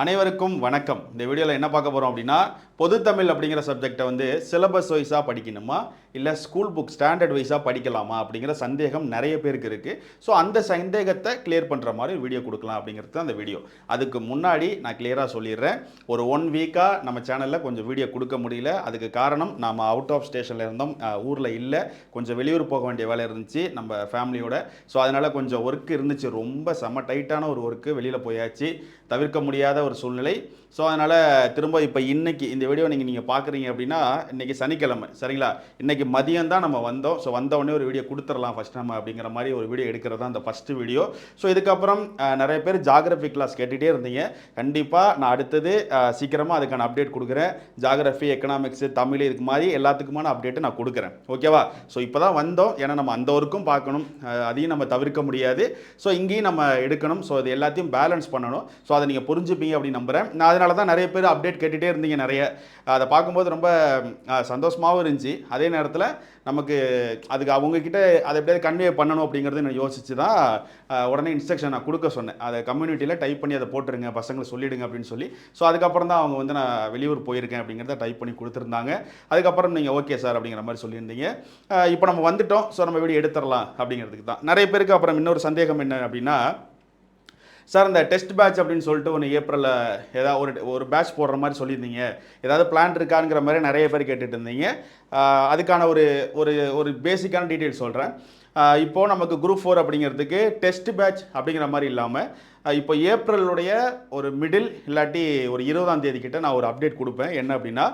அனைவருக்கும் வணக்கம். இந்த வீடியோவில் என்ன பார்க்க போகிறோம் அப்படின்னா பொதுத்தமிழ் அப்படிங்கிற சப்ஜெக்டை வந்து சிலபஸ் வைஸாக படிக்கணுமா? இல்லை ஸ்கூல் புக் ஸ்டாண்டர்ட் வைஸாக படிக்கலாமா அப்படிங்கிற சந்தேகம் நிறைய பேருக்கு இருக்குது ஸோ அந்த சந்தேகத்தை கிளியர் பண்ணுற மாதிரி வீடியோ கொடுக்கலாம் அப்படிங்கிறது தான் அந்த வீடியோ அதுக்கு முன்னாடி நான் கிளியராக சொல்லிடுறேன். ஒரு ஒன் வீக்காக நம்ம சேனலில் கொஞ்சம் வீடியோ கொடுக்க முடியல. அதுக்கு காரணம் நாம் அவுட் ஆஃப் ஸ்டேஷனில் இருந்தோம். ஊரில் இல்லை. கொஞ்சம் வெளியூர் போக வேண்டிய வேலை இருந்துச்சு நம்ம ஃபேமிலியோட ஸோ அதனால் கொஞ்சம் ஒர்க் இருந்துச்சு. ரொம்ப செம்ம டைட்டான ஒரு ஒர்க்கு வெளியில் போயாச்சு. தவிர்க்க முடியாத ஒரு சூழ்நிலை. ஸோ அதனால் திரும்ப இப்போ இன்னைக்கு இந்த வீடியோ நீங்கள் நீங்கள் பார்க்குறீங்க அப்படின்னா இன்றைக்கி சனிக்கிழமை. சரிங்களா? இன்றைக்கி மதியம் தான் நம்ம வந்தோம். ஸோ வந்தவொடனே ஒரு வீடியோ கொடுத்துடலாம் ஃபஸ்ட் நம்ம அப்படிங்கிற மாதிரி ஒரு வீடியோ எடுக்கிறது தான் அந்த ஃபஸ்ட்டு வீடியோ ஸோ இதுக்கப்புறம் நிறைய பேர் ஜாகிரபி கிளாஸ் கேட்டுகிட்டே இருந்தீங்க. கண்டிப்பாக நான் அடுத்தது சீக்கிரமாக அதுக்கான அப்டேட் கொடுக்குறேன். ஜாகிரபி எக்கனாமிக்ஸு தமிழ் இதுக்கு மாதிரி எல்லாத்துக்குமான அப்டேட்டு நான் கொடுக்குறேன். ஓகேவா ஸோ இப்போ தான் வந்தோம். ஏன்னா நம்ம அந்த ஒர்க்கும் பார்க்கணும் அதையும் நம்ம தவிர்க்க முடியாது. ஸோ இங்கேயும் நம்ம எடுக்கணும். ஸோ அது எல்லாத்தையும் பேலன்ஸ் பண்ணணும். ஸோ அதை நீங்கள் புரிஞ்சுப்பீங்க அப்படின்னு நம்புகிறேன் நான் அதனால தான் நிறைய பேர் அப்டேட் கேட்டுகிட்டே இருந்தீங்க நிறைய. அதை பார்க்கும்போது ரொம்ப சந்தோஷமாகவும் இருந்துச்சு. அதே நேரத்தில் நமக்கு அதுக்கு அவங்கக்கிட்ட அதை எப்படியாவது கன்வே பண்ணணும் அப்படிங்கிறது நான் யோசிச்சு தான் உடனே இன்ஸ்ட்ரக்ஷன் நான் கொடுக்க சொன்னேன். அதை கம்யூனிட்டியில் டைப் பண்ணி அதை போட்டுருங்க பசங்களுக்கு சொல்லிடுங்க அப்படின்னு சொல்லி. ஸோ அதுக்கப்புறம் தான் அவங்க வந்து நான் வெளியூர் போயிருக்கேன் அப்படிங்கிறத டைப் பண்ணி கொடுத்துருந்தாங்க. அதுக்கப்புறம் நீங்கள் ஓகே சார் அப்படிங்கிற மாதிரி சொல்லியிருந்தீங்க. இப்போ நம்ம வந்துட்டோம். ஸோ நம்ம வீடியோ எடுத்துடலாம் அப்படிங்கிறதுக்கு தான். நிறைய பேருக்கு அப்புறம் இன்னொரு சந்தேகம் என்ன அப்படின்னா சார் இந்த டெஸ்ட் பேட்ச் அப்படின்னு சொல்லிட்டு ஒன்று ஏப்ரலில் ஏதாவது ஒரு ஒரு பேட்ச் போடுற மாதிரி சொல்லியிருந்தீங்க. ஏதாவது பிளான் இருக்காங்கிற மாதிரி நிறைய பேர் கேட்டுட்டு இருந்தீங்க. அதுக்கான ஒரு ஒரு ஒரு பேசிக்கான டீட்டெயில் சொல்கிறேன் இப்போது நமக்கு குரூப் ஃபோர் அப்படிங்கிறதுக்கு டெஸ்ட் பேட்ச் அப்படிங்கிற மாதிரி இல்லாமல் இப்போ ஏப்ரலுடைய ஒரு மிடில் இல்லாட்டி ஒரு இருபதாம் தேதி கிட்ட நான் ஒரு அப்டேட் கொடுப்பேன். என்ன அப்படின்னா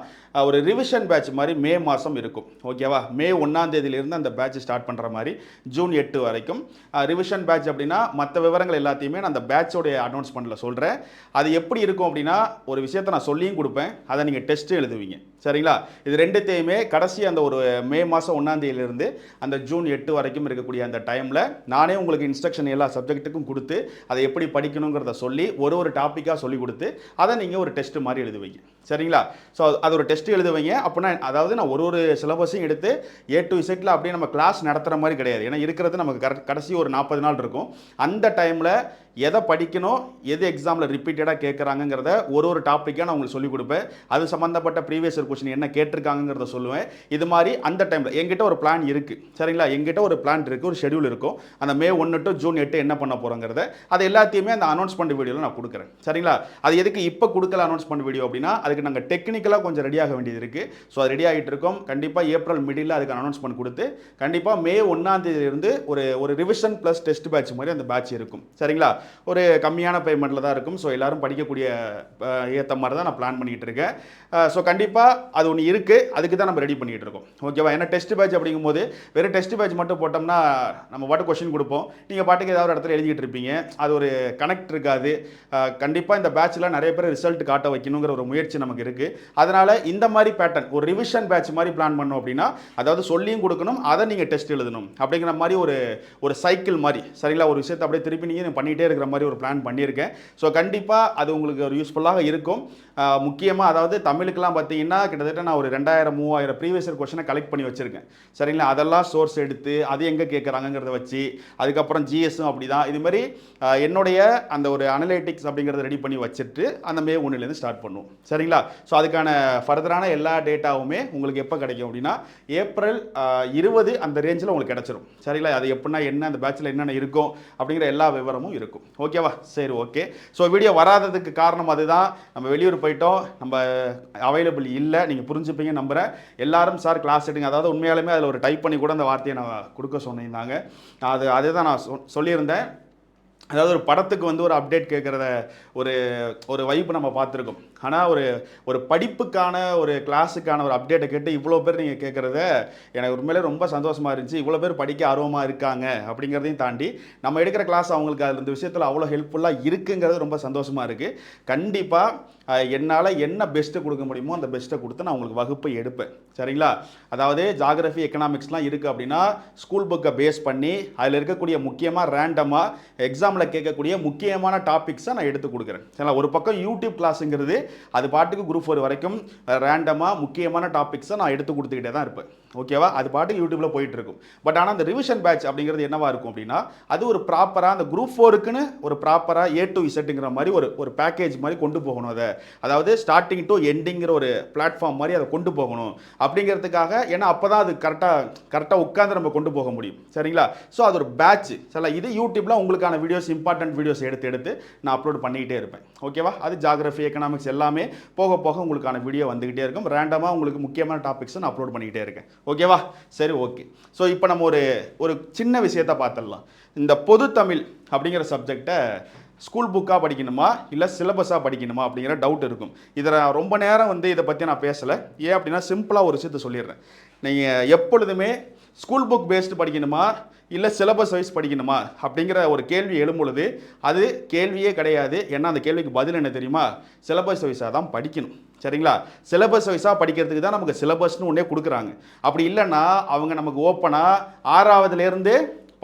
ஒரு ரிவிஷன் பேட்ச் மாதிரி மே மாதம் இருக்கும். ஓகேவா மே ஒன்றாம் தேதியிலிருந்து அந்த பேட்ச் ஸ்டார்ட் பண்ணுற மாதிரி ஜூன் எட்டு வரைக்கும். ரிவிஷன் பேட்ச் அப்படின்னா மற்ற விவரங்கள் எல்லாத்தையுமே நான் அந்த பேட்சோடைய அனௌன்ஸ்மெண்ட்டில் சொல்கிறேன் அது எப்படி இருக்கும் அப்படின்னா ஒரு விஷயத்தை நான் சொல்லியும் கொடுப்பேன். அதை நீங்கள் டெஸ்ட்டு எழுதுவீங்க. சரிங்களா? இது ரெண்டுத்தையுமே கடைசி அந்த ஒரு மே மாதம் ஒன்றாந்தேதியிலிருந்து அந்த ஜூன் எட்டு வரைக்கும் இருக்கக்கூடிய அந்த டைமில் நானே உங்களுக்கு இன்ஸ்ட்ரக்ஷன் எல்லா சப்ஜெக்ட்டுக்கும் கொடுத்து அதை எப்படி படிக்கணுங்கிறத சொல்லி ஒரு ஒரு டாப்பிக்காக சொல்லி கொடுத்து அதை நீங்கள் ஒரு டெஸ்ட் மாதிரி எழுதுவீங்க. சரிங்களா? ஸோ அது ஒரு டெஸ்ட் எழுதுவீங்க. அப்படின்னா அதாவது நான் ஒரு ஒரு சிலபஸையும் எடுத்து ஏ டு இசைட்டில் அப்படியே நம்ம கிளாஸ் நடத்துகிற மாதிரி கிடையாது. ஏன்னா இருக்கிறது நமக்கு கரெக்ட் கடைசி ஒரு நாற்பது நாள் இருக்கும். அந்த டைமில் எதை படிக்கணும் எது எக்ஸாமில் ரிப்பீட்டடாக கேட்குறாங்கங்கிறத ஒரு ஒரு டாப்பிக்காக நான் உங்களுக்கு சொல்லிக் கொடுப்பேன். அது சம்மந்தப்பட்ட ப்ரீவியஸ் கொஸ்டின் என்ன கேட்டிருக்காங்கங்கிறத சொல்லுவேன். இது மாதிரி அந்த டைமில் எங்கிட்ட ஒரு பிளான் இருக்குது சரிங்களா? எங்கிட்ட ஒரு பிளான் இருக்குது ஒரு ஷெடியூல் இருக்கும். அந்த மே ஒன்று டு ஜூன் எட்டு என்ன பண்ண போகிறோங்கிறத அது எல்லாத்தையுமே அந்த அனௌன்ஸ்மெண்ட் வீடியோவில் நான் கொடுக்குறேன். சரிங்களா? அது எதுக்கு இப்போ கொடுக்கல அனௌன்ஸ்மெண்ட் வீடியோ அப்படின்னா அதுக்கு நாங்கள் டெக்னிக்கலாக கொஞ்சம் ரெடியாக வேண்டியது இருக்குது ஸோ அது ரெடி ஆகிட்டு இருக்கோம். கண்டிப்பாக ஏப்ரல் மிடில் அதுக்கு அனௌன்ஸ்மெண்ட் கொடுத்து கண்டிப்பாக மே ஒன்றாம் தேதியிலிருந்து ஒரு ஒரு ரிவிஷன் ப்ளஸ் டெஸ்ட் பேட்ச் மாதிரி அந்த பேட்ச் இருக்கும். சரிங்களா? ஒரு கம்மியான பேமெண்ட்டில் தான் இருக்கும். ஸோ எல்லாரும் படிக்கக்கூடிய ஏற்ற மாதிரி தான் நான் பிளான் பண்ணிகிட்டு இருக்கேன். ஸோ கண்டிப்பாக அது ஒன்று இருக்குது அதுக்கு தான் நம்ம ரெடி பண்ணிகிட்டு இருக்கோம். ஓகேவா ஏன்னா டெஸ்ட் பேட்ச் அப்படிங்கும்போது வெறும் டெஸ்ட் பேட்ச் மட்டும் போட்டோம்னா நம்ம பாட்டு கொஷின் கொடுப்போம். நீங்கள் பாட்டுக்கு ஏதாவது ஒரு இடத்துல எழுதிக்கிட்டு இருப்பீங்க. அது ஒரு கனெக்ட் இருக்காது. கண்டிப்பாக இந்த பேட்சில் நிறைய பேர் ரிசல்ட் காட்ட வைக்கணுங்கிற ஒரு முயற்சி நமக்கு இருக்குது அதனால் இந்த மாதிரி பேட்டர்ன் ஒரு ரிவிஷன் பேட்ச் மாதிரி பிளான் பண்ணோம் அப்படின்னா அதாவது சொல்லியும் கொடுக்கணும் அதை நீங்கள் டெஸ்ட் எழுதணும். அப்படிங்கிற மாதிரி ஒரு ஒரு சைக்கிள் மாதிரி. சரிங்களா? ஒரு விஷயத்தை அப்படியே திருப்பி நீங்கள் பண்ணிகிட்டே இருக்கிற மாதிரி ஒரு பிளான் பண்ணியிருக்கேன். ஸோ கண்டிப்பாக அது உங்களுக்கு ஒரு யூஸ்ஃபுல்லாக இருக்கும். முக்கியமாக அதாவது தமிழுக்கெல்லாம் பார்த்தீங்கன்னா கிட்டத்தட்ட நான் ஒரு ரெண்டாயிரம் மூவாயிரம் ப்ரீவியஸ் கொஷனை கலெக்ட் பண்ணி வச்சுருக்கேன். சரிங்களா? அதெல்லாம் சோர்ஸ் எடுத்து அது எங்கே கேட்குறாங்கங்கிறத வச்சு அதுக்கப்புறம் ஜிஎஸும் அப்படி தான் இது மாதிரி என்னுடைய அந்த ஒரு அனலைட்டிக்ஸ் அப்படிங்கிறத ரெடி பண்ணி வச்சுட்டு அந்த மே ஒன்றுலேருந்து ஸ்டார்ட் பண்ணுவோம். சரிங்களா? ஸோ அதுக்கான ஃபர்தரான எல்லா டேட்டாவுமே உங்களுக்கு எப்போ கிடைக்கும் அப்படின்னா ஏப்ரல் இருபது அந்த ரேஞ்சில் உங்களுக்கு கிடச்சிரும். சரிங்களா? அது எப்படின்னா என்ன அந்த பேட்சில் என்னென்ன இருக்கும் அப்படிங்கிற எல்லா விவரமும் இருக்கும். ஓகேவா சரி ஓகே ஸோ வீடியோ வராததுக்கு காரணம் அதுதான். நம்ம வெளியூர் போயிட்டோம். நம்ம அவைலபிள் இல்லை. நீங்கள் புரிஞ்சுப்பீங்க நம்புகிறேன் எல்லாரும் சார் கிளாஸ் எடுங்க. அதாவது உண்மையாலுமே அதில் ஒரு டைப் பண்ணி கூட அந்த வார்த்தையை நான் கொடுக்க சொன்னிருந்தாங்க. அது அதே தான் நான் சொ- சொல்லியிருந்தேன். அதாவது ஒரு படத்துக்கு வந்து ஒரு அப்டேட் கேட்குறத ஒரு ஒரு வைப்பு நம்ம பார்த்துருக்கோம். ஆனால் ஒரு ஒரு படிப்புக்கான ஒரு கிளாஸுக்கான ஒரு அப்டேட்டை கேட்டு இவ்வளோ பேர் நீங்கள் கேட்குறத எனக்கு உண்மையிலே ரொம்ப சந்தோஷமாக இருந்துச்சு. இவ்வளோ பேர் படிக்க ஆர்வமாக இருக்காங்க அப்படிங்கிறதையும் தாண்டி நம்ம எடுக்கிற கிளாஸ் அவங்களுக்கு அதில் இந்த விஷயத்தில் அவ்வளோ ஹெல்ப்ஃபுல்லாக இருக்குங்கிறது ரொம்ப சந்தோஷமாக இருக்குது கண்டிப்பாக என்னால் என்ன பெஸ்ட்டு கொடுக்க முடியுமோ அந்த பெஸ்ட்டை கொடுத்து நான் உங்களுக்கு வகுப்பை எடுப்பேன். சரிங்களா? அதாவது ஜாகிரஃபி எக்கனாமிக்ஸ்லாம் இருக்குது அப்படின்னா ஸ்கூல் புக்கை பேஸ் பண்ணி அதில் இருக்கக்கூடிய முக்கியமாக ரேண்டமாக எக்ஸாமில் கேட்கக்கூடிய முக்கியமான டாபிக்ஸை நான் எடுத்து கொடுக்குறேன். சரிங்களா? ஒரு பக்கம் யூடியூப் கிளாஸுங்கிறது அது பாட்டுக்கு குரூப் ஃபோர் வரைக்கும் ரேண்டமாக முக்கியமான டாபிக்ஸை நான் எடுத்து கொடுத்துக்கிட்டே தான் இருப்பேன். ஓகேவா அது பாட்டுக்கு யூடியூப்ல போயிட்டு இருக்கும். பட் ஆனால் அந்த ரிவிஷன் பேட்ச் அப்படிங்கிறது என்னவா இருக்கும் அப்படின்னா அது ஒரு ப்ராப்பராக அந்த குரூப் ஃபோருக்குன்னு ஒரு ப்ராப்பராக ஏ டு இசட்டுங்கிற மாதிரி ஒரு ஒரு பேக்கேஜ் மாதிரி கொண்டு போகணும் அதை. அதாவது ஸ்டார்டிங் டு எண்டிங்கிற ஒரு பிளாட்ஃபார்ம் மாதிரி அதை கொண்டு போகணும். அப்படிங்கிறதுக்காக ஏன்னா அப்போ தான் அது கரெக்டாக கரெக்டாக உட்காந்து நம்ம கொண்டு போக முடியும். சரிங்களா? ஸோ அது ஒரு பேட்ச் சரிங்களா இது யூடியூப்ல உங்களுக்கான வீடியோஸ் இம்பார்ட்டன்ட் வீடியோஸ் எடுத்து எடுத்து நான் அப்லோட் பண்ணிக்கிட்டே இருப்பேன். ஓகேவா அது ஜாகிரஃபி எக்கனாமிக்ஸ் எல்லாமே போக போக உங்களுக்கான வீடியோ வந்துக்கிட்டே இருக்கும். ரேண்டமாக உங்களுக்கு முக்கியமான டாபிக்ஸை நான் அப்லோட் பண்ணிக்கிட்டே இருக்கேன். ஓகேவா சரி ஓகே ஸோ இப்போ நம்ம ஒரு ஒரு சின்ன விஷயத்தை பார்த்துடலாம் இந்த பொது தமிழ் அப்படிங்கிற சப்ஜெக்டை ஸ்கூல் புக்காக படிக்கணுமா? இல்லை சிலபஸாக படிக்கணுமா? அப்படிங்கிற டவுட் இருக்கும். இதை நான் ரொம்ப நேரம் வந்து இதை பற்றி நான் பேசலை. ஏன் அப்படின்னா சிம்பிளாக ஒரு விஷயத்த சொல்லிடுறேன். நீங்கள் எப்பொழுதுமே ஸ்கூல் புக் பேஸ்டு படிக்கணுமா? இல்லை சிலபஸ் வைஸ் படிக்கணுமா? அப்படிங்கிற ஒரு கேள்வி எழும்பொழுது அது கேள்வியே கிடையாது. ஏன்னா அந்த கேள்விக்கு பதில் என்ன தெரியுமா? சிலபஸ் வைஸாக தான் படிக்கணும். சரிங்களா? சிலபஸ் வைஸாக படிக்கிறதுக்கு தான் நமக்கு சிலபஸ்னு ஒன்றே கொடுக்குறாங்க. அப்படி இல்லைன்னா அவங்க நமக்கு ஓப்பனாக ஆறாவதுலேருந்து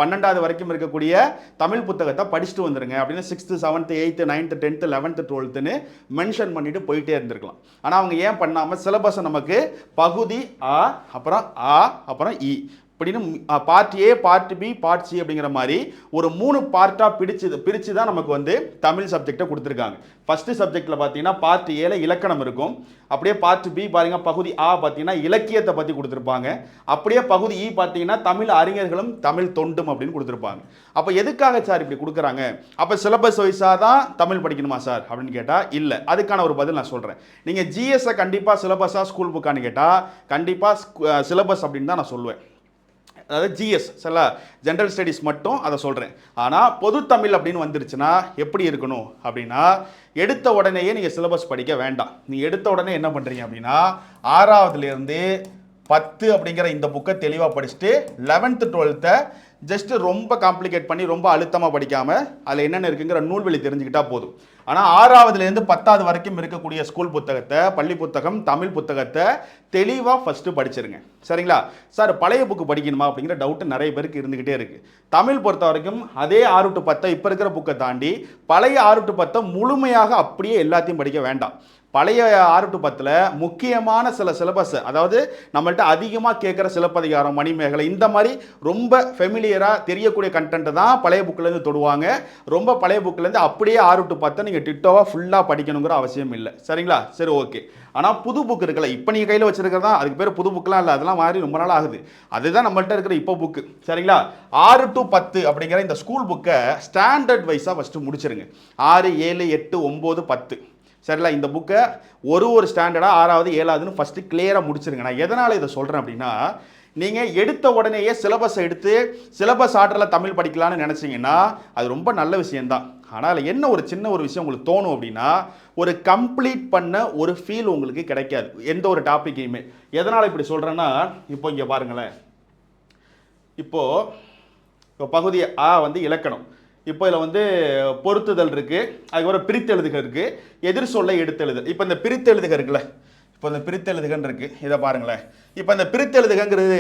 பன்னெண்டாவது வரைக்கும் இருக்கக்கூடிய தமிழ் புத்தகத்தை படிச்சுட்டு வந்துருங்க. அப்படின்னு sixth seventh eighth ninth tenth eleventh டுவெல்த்துன்னு mention பண்ணிட்டு போயிட்டே இருந்திருக்கலாம். ஆனால் அவங்க ஏன் பண்ணாமல் சிலபஸை நமக்கு பகுதி ஆ அப்புறம் ஆ அப்புறம் இ அப்படின்னு part A part B part C அப்படிங்கிற மாதிரி ஒரு மூணு பார்ட்டாக பிடிச்சு பிரித்து தான் நமக்கு வந்து தமிழ் சப்ஜெக்டை கொடுத்துருக்காங்க. ஃபஸ்ட்டு சப்ஜெக்டில் பார்த்தீங்கன்னா பார்ட் ஏல இலக்கணம் இருக்கும். அப்படியே பார்ட் பி பாருங்க பகுதி ஆ பார்த்தீங்கன்னா இலக்கியத்தை பற்றி கொடுத்துருப்பாங்க. அப்படியே பகுதி e இ பார்த்தீங்கன்னா தமிழ் அறிஞர்களும் தமிழ் தொண்டும் அப்படின்னு கொடுத்துருப்பாங்க. அப்போ எதுக்காக சார் இப்படி கொடுக்குறாங்க? அப்போ சிலபஸ் வைஸாக தான் தமிழ் படிக்கணுமா சார் அப்படின்னு கேட்டால் இல்லை. அதுக்கான ஒரு பதில் நான் சொல்கிறேன் நீங்கள் ஜிஎஸ்ஸை கண்டிப்பாக சிலபஸாக ஸ்கூல் புக்கான்னு கேட்டால் கண்டிப்பாக சிலபஸ் அப்படின்னு தான் நான் சொல்லுவேன். அதாவது ஜிஎஸ் சில ஜென்ரல் ஸ்டடீஸ் மட்டும் அதை சொல்கிறேன் ஆனால் பொதுத்தமிழ் அப்படின்னு வந்துருச்சுன்னா எப்படி இருக்கணும்? அப்படின்னா எடுத்த உடனேயே நீங்கள் சிலபஸ் படிக்க வேண்டாம். நீங்கள் எடுத்த உடனே என்ன பண்ணுறீங்க அப்படின்னா ஆறாவதுலேருந்து பத்து அப்படிங்கிற இந்த புக்கை தெளிவாக படிச்சுட்டு லெவன்த்து டுவெல்த்தை ஜஸ்ட் ரொம்ப காம்ப்ளிகேட் பண்ணி ரொம்ப அழுத்தமாக படிக்காமல் அதில் என்னென்ன இருக்குங்கிற நூல்வெளி தெரிஞ்சுக்கிட்டா போதும். ஆனால் ஆறாவதுலேருந்து பத்தாவது வரைக்கும் இருக்கக்கூடிய ஸ்கூல் புத்தகத்தை பள்ளி புத்தகம் தமிழ் புத்தகத்தை தெளிவாக ஃபஸ்ட்டு படிச்சிருங்க. சரிங்களா? சார் பழைய புக்கு படிக்கணுமா அப்படிங்கிற டவுட்டு நிறைய பேருக்கு இருந்துக்கிட்டே இருக்குது தமிழ் பொறுத்த வரைக்கும் அதே ஆறு டு பத்தை இப்போ இருக்கிற புக்கை தாண்டி பழைய ஆறு டு பத்தை முழுமையாக அப்படியே எல்லாத்தையும் படிக்க வேண்டாம். பழைய ஆறு டு பத்தில் முக்கியமான சில சிலபஸ் அதாவது நம்மள்ட்ட அதிகமாக கேட்குற சிலப்பதிகாரம் மணிமேகலை இந்த மாதிரி ரொம்ப ஃபெமிலியராக தெரியக்கூடிய கண்டென்ட்டை தான் பழைய புக்கிலேருந்து தொடுவாங்க. ரொம்ப பழைய புக்கிலேருந்து அப்படியே ஆறு டு பத்தை நீங்கள் டிட்டோவாக ஃபுல்லாக படிக்கணுங்கிற அவசியம் இல்லை. சரிங்களா? சரி ஓகே ஆனால் புது புக் இருக்குல்ல இப்போ நீங்கள் கையில் வச்சுருக்கிறதா அதுக்கு பேர் புது புக்கெலாம் இல்லை அதெல்லாம் மாறி ரொம்ப நாள் ஆகுது. அதுதான் நம்மள்ட்ட இருக்கிற இப்போ புக்கு சரிங்களா? ஆறு டு பத்து அப்படிங்கிற இந்த ஸ்கூல் புக்கை ஸ்டாண்டர்ட் வைஸாக ஃபஸ்ட்டு முடிச்சிருங்க. ஆறு ஏழு எட்டு ஒம்பது பத்து. சரிங்களா இந்த புக்கை ஒரு ஒரு ஸ்டாண்டர்டாக ஆறாவது ஏழாவதுன்னு ஃபஸ்ட்டு கிளியராக முடிச்சிருங்க. நான் எதனால் இதை சொல்கிறேன் அப்படின்னா நீங்கள் எடுத்த உடனேயே சிலபஸை எடுத்து சிலபஸ் ஆர்டரில் தமிழ் படிக்கலாம்னு நினச்சிங்கன்னா அது ரொம்ப நல்ல விஷயந்தான் ஆனால் என்ன ஒரு சின்ன ஒரு விஷயம் உங்களுக்கு தோணும் அப்படின்னா ஒரு கம்ப்ளீட் பண்ண ஒரு ஃபீல் உங்களுக்கு கிடைக்காது. எந்த ஒரு டாப்பிக்கையுமே எதனால் இப்படி சொல்கிறேன்னா இப்போ இங்கே பாருங்களேன். இப்போது இப்போ பகுதி ஆ வந்து இலக்கணம். இப்போ இதில் வந்து பொருத்துதல் இருக்குது அதுக்கப்புறம் பிரித்தெழுதுக இருக்குது எதிர் சொல்லை எடுத்தெழுதல். இப்போ இந்த பிரித்தெழுதுக இருக்குல்ல இப்போ இந்த பிரித்தெழுதுகன்னு இருக்குது இதை பாருங்களேன். இப்போ இந்த பிரித்தெழுதுகங்கிறது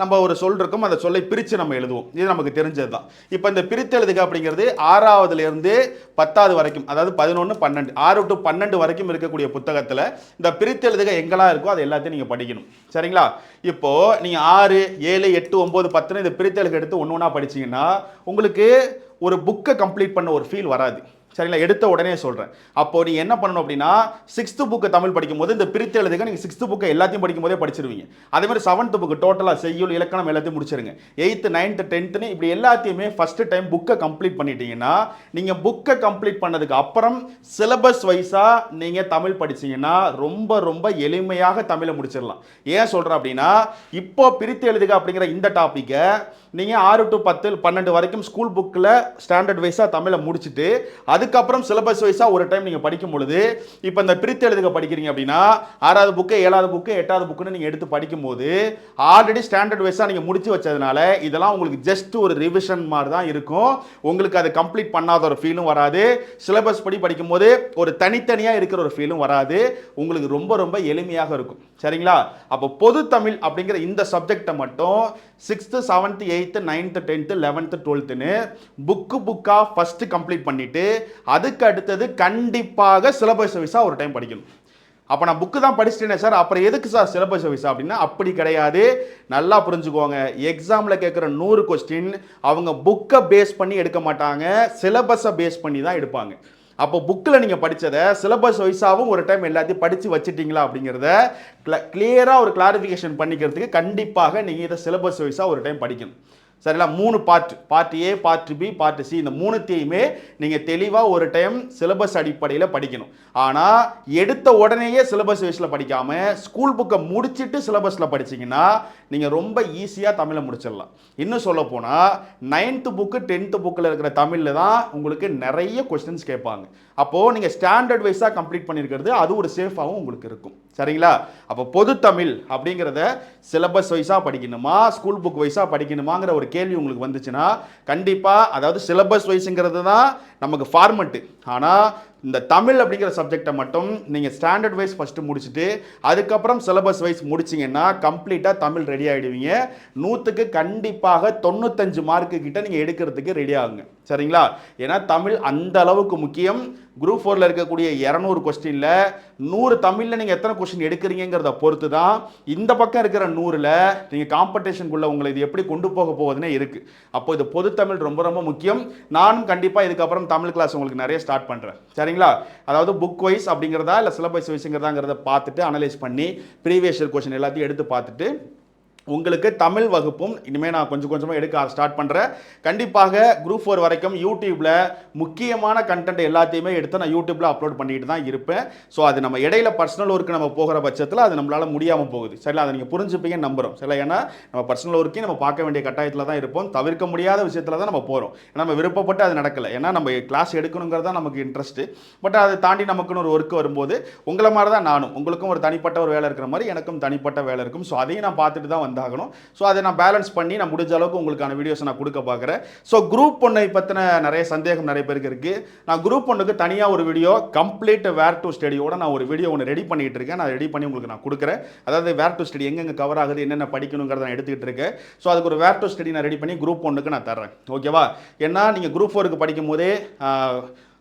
நம்ம ஒரு சொல் இருக்கும் அந்த சொல்லை பிரித்து நம்ம எழுதுவோம். இது நமக்கு தெரிஞ்சது தான் இப்போ இந்த பிரித்தெழுதுக அப்படிங்கிறது ஆறாவதுலேருந்து பத்தாவது வரைக்கும் அதாவது பதினொன்று பன்னெண்டு ஆறு டு பன்னெண்டு வரைக்கும் இருக்கக்கூடிய புத்தகத்தில் இந்த பிரித்தெழுதுக எங்கெல்லாம் இருக்கோ அது எல்லாத்தையும் நீங்கள் படிக்கணும். சரிங்களா? இப்போது நீங்கள் ஆறு ஏழு எட்டு ஒம்பது பத்துன்னு இந்த பிரித்தெழுக எடுத்து ஒன்று ஒன்றா படிச்சீங்கன்னா உங்களுக்கு ஒரு புக்கை கம்ப்ளீட் பண்ண ஒரு ஃபீல் வராது. சரிங்களா? எடுத்த உடனே சொல்கிறேன் அப்போ நீ என்ன பண்ணணும் அப்படின்னா சிக்ஸ்த்து புக்கு தமிழ் படிக்கும்போது இந்த பிரித்து எழுதுக நீங்கள் சிக்ஸ்த்து புக்கை எல்லாத்தையும் படிக்கும்போதே படிச்சிருவீங்க. அதே மாதிரி செவன்த்து புக்கு டோட்டலாக செய்யுள் இலக்கணம் எல்லாத்தையும் முடிச்சிருங்க. எயித்து நைன்த்து டென்த்துன்னு இப்படி எல்லாத்தையுமே ஃபஸ்ட்டு டைம் புக்கை கம்ப்ளீட் பண்ணிட்டீங்கன்னா நீங்கள் புக்கை கம்ப்ளீட் பண்ணதுக்கு அப்புறம் சிலபஸ் வைஸாக நீங்கள் தமிழ் படிச்சீங்கன்னா ரொம்ப ரொம்ப எளிமையாக தமிழை முடிச்சிடலாம் ஏன் சொல்கிறேன் அப்படின்னா இப்போ பிரித்து எழுதுக அப்படிங்கிற இந்த டாப்பிக்கை நீங்கள் ஆறு டு பத்து பன்னெண்டு வரைக்கும் ஸ்கூல் புக்கில் ஸ்டாண்டர்ட் வைஸாக தமிழை முடிச்சுட்டு அதுக்கப்புறம் சிலபஸ் வைஸாக ஒரு டைம் நீங்கள் படிக்கும் பொழுது இப்போ இந்த பிரித்து எழுதுக படிக்கிறீங்க அப்படின்னா ஆறாவது புக்கு ஏழாவது புக்கு எட்டாவது புக்குன்னு நீங்கள் எடுத்து படிக்கும்போது ஆல்ரெடி ஸ்டாண்டர்ட் வைஸாக நீங்கள் முடிச்சு வச்சதுனால இதெல்லாம் உங்களுக்கு ஜஸ்ட் ஒரு ரிவிஷன் மாதிரி தான் இருக்கும். உங்களுக்கு அது கம்ப்ளீட் பண்ணாத ஒரு ஃபீலும் வராது. சிலபஸ் படி படிக்கும்போது ஒரு தனித்தனியாக இருக்கிற ஒரு ஃபீலும் வராது. உங்களுக்கு ரொம்ப ரொம்ப எளிமையாக இருக்கும். சரிங்களா? அப்போ பொது தமிழ் அப்படிங்கிற இந்த சப்ஜெக்டை மட்டும் sixth seventh eighth ninth tenth eleventh டுவெல்த்துன்னு book புக்காக ஃபஸ்ட்டு கம்ப்ளீட் பண்ணிவிட்டு அதுக்கு அடுத்தது கண்டிப்பாக சிலபஸ் வைஸாக ஒரு டைம் படிக்கணும். அப்போ நான் புக்கு தான் படிச்சிட்டேனே சார் அப்புறம் எதுக்கு சார் சிலபஸ் வைஸ் அப்படின்னா அப்படி கிடையாது. நல்லா புரிஞ்சுக்கோங்க எக்ஸாமில் கேட்குற நூறு கொஸ்டின் அவங்க புக்கை பேஸ் பண்ணி எடுக்க மாட்டாங்க சிலபஸை பேஸ் பண்ணி தான் எடுப்பாங்க. அப்போ புக்கில் நீங்கள் படித்ததை சிலபஸ் வைஸாகவும் ஒரு டைம் எல்லாத்தையும் படித்து வச்சுட்டிங்களா அப்படிங்கிறத கிளியராக ஒரு கிளாரிஃபிகேஷன் பண்ணிக்கிறதுக்கு கண்டிப்பாக நீங்கள் இதை சிலபஸ் வைஸாக ஒரு டைம் படிக்கணும். சரிங்களா? மூணு part part A part B part C இந்த மூணுத்தையுமே நீங்கள் தெளிவாக ஒரு டைம் சிலபஸ் அடிப்படையில் படிக்கணும். ஆனால் எடுத்த உடனேயே சிலபஸ் வைஸில் படிக்காமல் ஸ்கூல் புக்கை முடிச்சிட்டு சிலபஸில் படிச்சீங்கன்னா நீங்கள் ரொம்ப ஈஸியாக தமிழை முடிச்சிடலாம். இன்னும் சொல்ல போனால் நைன்த்து புக்கு டென்த்து புக்கில் இருக்கிற தமிழில் தான் உங்களுக்கு நிறைய கொஸ்டின்ஸ் கேட்பாங்க. அப்போது நீங்கள் ஸ்டாண்டர்ட் வைஸாக கம்ப்ளீட் பண்ணியிருக்கிறது அது ஒரு சேஃபாகவும் உங்களுக்கு இருக்கும். சரிங்களா? அப்போ பொது தமிழ் அப்படிங்கிறத சிலபஸ் வைஸாக படிக்கணுமா ஸ்கூல் புக் வைஸாக படிக்கணுமாங்கிற ஒரு கேள்வி உங்களுக்கு வந்துச்சுன்னா கண்டிப்பாக அதாவது சிலபஸ் வைஸுங்கிறது தான் நமக்கு ஃபார்மெட்டு ஆனால் இந்த தமிழ் அப்படிங்கிற சப்ஜெக்டை மட்டும் நீங்கள் ஸ்டாண்டர்ட் வைஸ் ஃபஸ்ட்டு முடிச்சுட்டு அதுக்கப்புறம் சிலபஸ் வைஸ் முடிச்சிங்கன்னா கம்ப்ளீட்டாக தமிழ் ரெடி ஆகிடுவீங்க நூற்றுக்கு கண்டிப்பாக தொண்ணூத்தஞ்சு மார்க்கு கிட்ட நீங்கள் எடுக்கிறதுக்கு ரெடி ஆகுங்க. சரிங்களா? ஏன்னா தமிழ் அந்த அளவுக்கு முக்கியம். குரூப் ஃபோரில் இருக்கக்கூடிய இரநூறு கொஸ்டினில் நூறு தமிழில் நீங்கள் எத்தனை கொஸ்டின் எடுக்கிறீங்கிறத பொறுத்து தான் இந்த பக்கம் இருக்கிற நூறில் நீங்கள் காம்படிஷனுக்குள்ளே உங்களை இது எப்படி கொண்டு போக போகுதுன்னே இருக்குது அப்போ இது பொது தமிழ் ரொம்ப ரொம்ப முக்கியம். நானும் கண்டிப்பாக இதுக்கப்புறம் தமிழ் கிளாஸ் உங்களுக்கு நிறைய ஸ்டார்ட் பண்ணுறேன் சரிங்களா? அதாவது புக் வைஸ் அப்படிங்கிறதா இல்லை சிலபஸ் வைஸுங்கிறதாங்கிறத பார்த்துட்டு அனலைஸ் பண்ணி ப்ரீவியஸ் கொஸ்டின் எல்லாத்தையும் எடுத்து பார்த்துட்டு உங்களுக்கு தமிழ் வகுப்பும் இனிமேல் நான் கொஞ்சம் கொஞ்சமாக எடுக்க ஸ்டார்ட் பண்ணுறேன் கண்டிப்பாக குரூப் ஃபோர் வரைக்கும் யூடியூப்பில் முக்கியமான கண்டென்ட் எல்லாத்தையுமே எடுத்து நான் யூடியூப்பில் அப்லோட் பண்ணிட்டு தான் இருப்பேன். ஸோ அது நம்ம இடையில பர்சனல் ஒர்க்கு நம்ம போகிற பட்சத்தில் அது நம்மளால் முடியாமல் போகுது. சரிங்களா? அதை நீங்கள் புரிஞ்சுப்பீங்கன்னு நம்புகிறோம் சரி ஏன்னா நம்ம பர்சனல் ஒர்க்கையும் நம்ம பார்க்க வேண்டிய கட்டாயத்தில் தான் இருப்போம். தவிர்க்க முடியாத விஷயத்தில் தான் நம்ம போகிறோம் நம்ம விருப்பப்பட்டு அது நடக்கலை. ஏன்னா நம்ம கிளாஸ் எடுக்கணுங்கிறது தான் நமக்கு இன்ட்ரெஸ்ட்டு பட் அதை தாண்டி நமக்குன்னு ஒரு ஒர்க் வரும்போது உங்களை மாதிரி தான் நானும். உங்களுக்கும் ஒரு தனிப்பட்ட ஒரு வேலை இருக்கிற மாதிரி எனக்கும் தனிப்பட்ட வேலை இருக்கும். ஸோ அதையும் நான் பார்த்துட்டு தான் வந்தாகணும். ஸோ அதை நான் பேலன்ஸ் பண்ணி நான் முடிஞ்ச அளவுக்கு உங்களுக்கான வீடியோஸ் நான் கொடுக்க பார்க்குறேன். ஸோ குரூப் ஒன்றை பற்றின நிறைய சந்தேகம் நிறைய பேருக்கு இருக்குது நான் குரூப் ஒன்றுக்கு தனியாக ஒரு வீடியோ கம்ப்ளீட் வேர் டு ஸ்டடியோட நான் ஒரு வீடியோ ஒன்று ரெடி பண்ணிட்டு இருக்கேன். நான் ரெடி பண்ணி உங்களுக்கு நான் கொடுக்குறேன். அதாவது வேர் டு ஸ்டடி எங்கெங்கே கவர் ஆகுது என்னென்ன படிக்கணுங்கிறத நான் எடுத்துக்கிட்டு இருக்கேன். ஸோ அதுக்கு ஒரு வேர் டு ஸ்டடி நான் ரெடி பண்ணி குரூப் ஒன்றுக்கு நான் தர்றேன். ஓகேவா ஏன்னா நீங்கள் குரூப் ஃபோருக்கு படிக்கும் போதே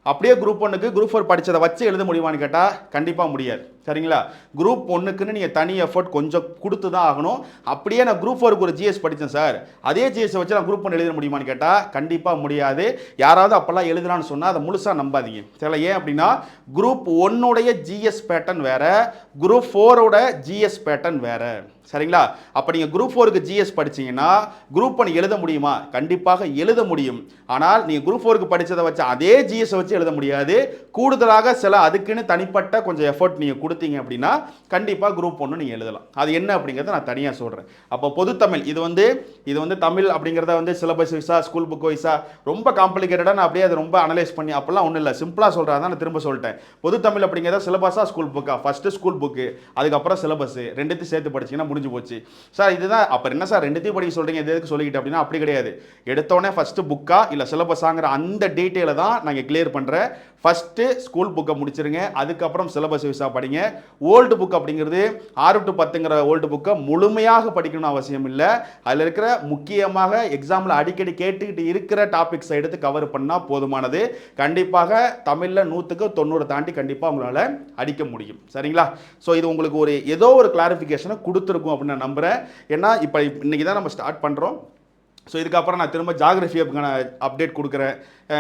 அப்படியே குரூப் ஒன்றுக்கு குரூப் ஃபோர் படித்ததை வச்சு எழுத முடியுமான்னு கேட்டால் கண்டிப்பாக முடியாது. சரிங்களா? குரூப் ஒன்றுக்குன்னு நீங்கள் தனி எஃபர்ட் கொஞ்சம் கொடுத்து தான் ஆகணும். அப்படியே நான் குரூப் ஃபோருக்கு ஒரு ஜிஎஸ் படித்தேன் சார் அதே ஜிஎஸ் வச்சு நான் குரூப் ஒன் எழுத முடியுமான்னு கேட்டால் கண்டிப்பாக முடியாது. யாராவது அப்போல்லாம் எழுதலாம்னு சொன்னால் அதை முழுசாக நம்பாதீங்க. சரிங்களா? ஏன் அப்படின்னா குரூப் ஒன்னுடைய ஜிஎஸ் பேட்டர்ன் வேறு குரூப் ஃபோரோட ஜிஎஸ் பேட்டர்ன் வேறு. சரிங்களா? அப்போ நீங்கள் குரூப் ஃபோருக்கு ஜிஎஸ் படிச்சீங்கன்னா குரூப் ஒன் எழுத முடியுமா? கண்டிப்பாக எழுத முடியும். ஆனால் நீங்கள் குரூப் ஃபோருக்கு படித்ததை வச்சு அதே ஜிஎஸ் வச்சு எழுத முடியாது. கூடுதலாக சில அதுக்குன்னு தனிப்பட்ட கொஞ்சம் எஃபர்ட் நீங்கள் கொடுத்தீங்க அப்படின்னா கண்டிப்பாக குரூப் ஒன்று நீங்கள் எழுதலாம். அது என்ன அப்படிங்கிறத நான் தனியாக சொல்கிறேன் அப்போ பொதுத்தமிழ் இது வந்து இது வந்து தமிழ் அப்படிங்கிறத வந்து syllabus wise school book wise ரொம்ப காம்ப்ளிகேட்டடாக நான் அப்படியே அதை ரொம்ப அனலைஸ் பண்ணி அப்போல்லாம் ஒன்றும் இல்லை. சிம்பிளாக சொல்கிறதா நான் திரும்ப சொல்லிட்டேன். பொதுத்தமிழ் அப்படிங்கிறத சிலபஸாக ஸ்கூல் புக்கா ஃபஸ்ட்டு ஸ்கூல் புக்கு அதுக்கப்புறம் சிலபஸ் ரெண்டுத்தையும் சேர்த்து படிச்சிங்கன்னா முடிஞ்சு போச்சு. சார் இதுதான் அப்புறம் என்ன சார் ரெண்டுத்தையும் படிக்க சொல்கிறீங்க இது எதுக்கு சொல்லிக்கிட்டு அப்படின்னா அப்படி கிடையாது. எடுத்தோடனே ஃபஸ்ட்டு புக்கா இல்லை சிலபஸாங்கிற அந்த டீட்டெயிலை தான் நாங்கள் கிளியர் பண்ணுறேன் ஃபஸ்ட்டு ஸ்கூல் புக்கை முடிச்சிருங்க. அதுக்கப்புறம் சிலபஸ் வைஸாக படிங்க. ஓல்டு புக் அப்படிங்கிறது ஆறு டு பத்துங்கிற ஓல்டு புக்கை முழுமையாக படிக்கணும்னு அவசியம் இல்லை. அதில் இருக்கிற முக்கியமாக எக்ஸாமில் அடிக்கடி கேட்டுக்கிட்டு இருக்கிற டாபிக்ஸை எடுத்து கவர் பண்ணால் போதுமானது. கண்டிப்பாக தமிழில் நூற்றுக்கு தொண்ணூறு தாண்டி கண்டிப்பாக உங்களால் அடிக்க முடியும். சரிங்களா? ஸோ இது உங்களுக்கு ஒரு ஏதோ ஒரு கிளாரிஃபிகேஷனை கொடுத்துருக்கும் அப்படின்னு நான் நம்புகிறேன் ஏன்னா இப்போ இன்றைக்கி தான் நம்ம ஸ்டார்ட் பண்ணுறோம் ஸோ இதுக்கப்புறம் நான் திரும்ப ஜாகிரஃபி அப்படிங்கான அப்டேட் கொடுக்குறேன்.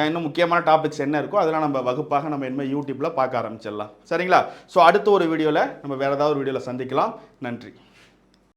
இன்னும் முக்கியமான டாபிக்ஸ் என்ன இருக்கோ அதெல்லாம் நம்ம வகுப்பாக நம்ம இனிமேல் யூடியூப்பில் பார்க்க ஆரம்பிச்சிடலாம். சரிங்களா? ஸோ அடுத்த ஒரு வீடியோவில் நம்ம வேறு ஏதாவது ஒரு வீடியோவில் சந்திக்கலாம். நன்றி.